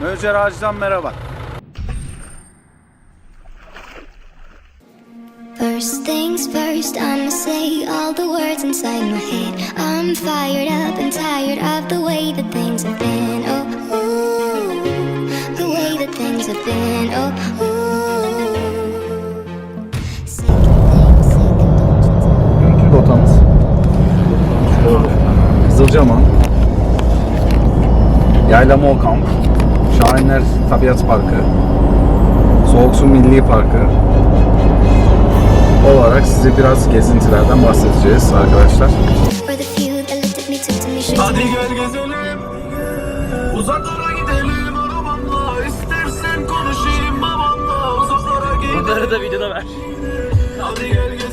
Maceracı'dan merhaba. First things first, I'ma say all the words inside my head. I'm fired up and tired of the way that things have been. Oh, ooh, the way that things have been. Oh, ooh. Rotamız Kızılcaman Yaylama Kamp Şahinler Tabiat Parkı Soğuk Su Milli Parkı olarak size biraz gezintilerden bahsedeceğiz arkadaşlar. Hadi gel gezelim. Uzaklara gidelim arabamla. İstersen konuşayım babamla. Uzaklara gidelim. Bunları da videoda ver. Hadi gel gezelim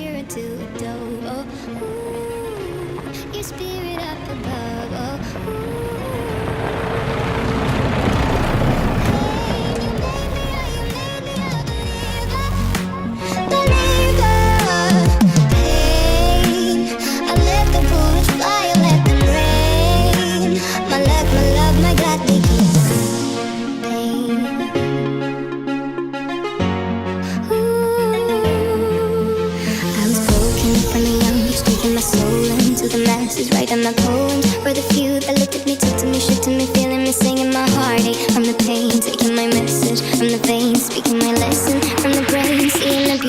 spirit to a dove. Oh, ooh, your spirit up above. Oh, ooh. Soul into the masses, writing my poems for the few that looked at me, took to me, shook to me, feeling me, singing my heartache from the pain, taking my message. From the veins, speaking my lesson. From the brain, seeing the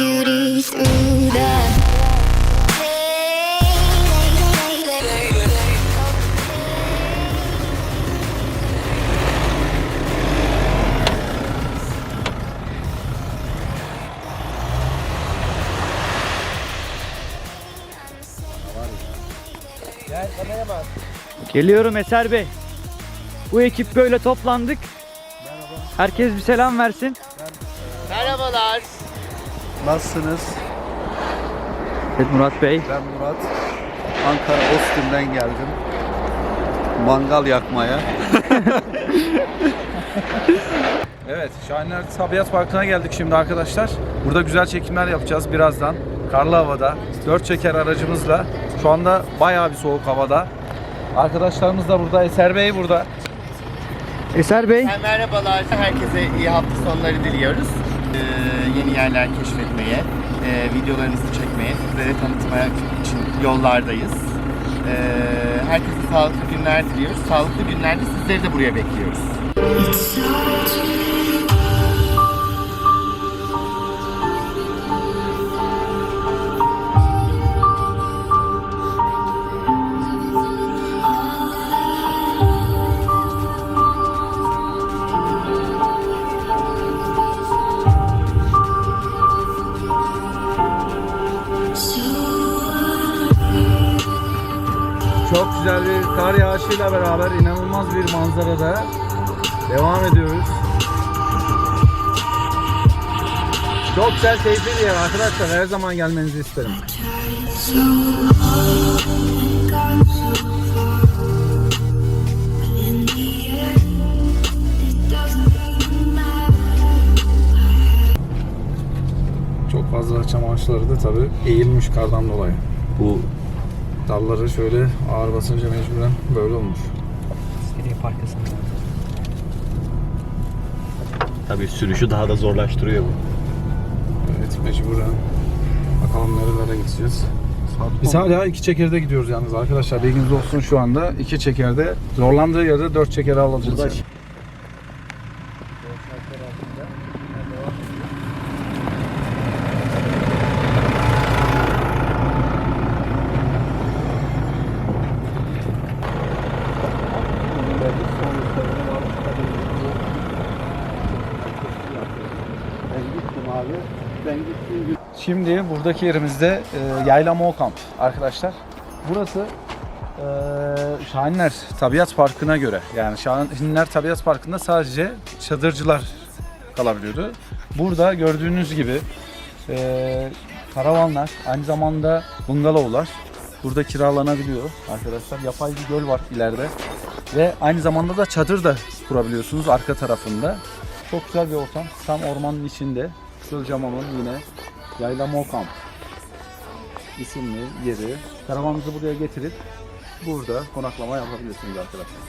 Geliyorum Eser Bey. Bu ekip böyle toplandık. Herkes bir selam versin. Nasılsınız? Evet Murat Bey. Ben Murat. Ankara Ostim'den geldim. Mangal yakmaya. evet, Şahinler Tabiat Parkı'na geldik şimdi arkadaşlar. Burada güzel çekimler yapacağız birazdan. Karlı havada, dört çeker aracımızla. Şu anda bayağı bir soğuk havada. Arkadaşlarımız da burada, Eser Bey burada. Eser Bey. Merhabalar, herkese iyi hafta sonları diliyoruz. Ee, yeni yerler keşfetmeye, e, videolarınızı çekmeye, sizlere tanıtmaya için yollardayız. Ee, herkese sağlıklı günler diliyoruz. Sağlıklı günlerde sizleri de buraya bekliyoruz. Çok güzel bir kar yağışıyla beraber inanılmaz bir manzarada devam ediyoruz. Çok güzel keyifli bir yer arkadaşlar. Her zaman gelmenizi isterim. Çok fazla çam ağaçları da tabii eğilmiş kardan dolayı. Bu dalları şöyle ağır basınca mecburen böyle olmuş. Tabii sürüşü daha da zorlaştırıyor bu. Evet mecburen. Bakalım nerelere gideceğiz. Biz hala iki çekerde gidiyoruz yalnız arkadaşlar. Bilginiz olsun şu anda iki çekerde. Zorlandığı yerde dört çekere alacağız. Burada yani. Şimdi buradaki yerimizde e, Yaylama Kamp arkadaşlar. Burası Ee, Şahinler Tabiat Parkı'na göre yani Şahinler Tabiat Parkı'nda sadece çadırcılar kalabiliyordu. Burada gördüğünüz gibi ee, karavanlar aynı zamanda bungalovlar burada kiralanabiliyor arkadaşlar. Yapay bir göl var ileride ve aynı zamanda da çadır da kurabiliyorsunuz arka tarafında. Çok güzel bir ortam. Tam ormanın içinde. Gölcamam'ın yine Yayla Mokam isimli yeri. Karavanınızı buraya getirip burada konaklama yapabilirsiniz arkadaşlar.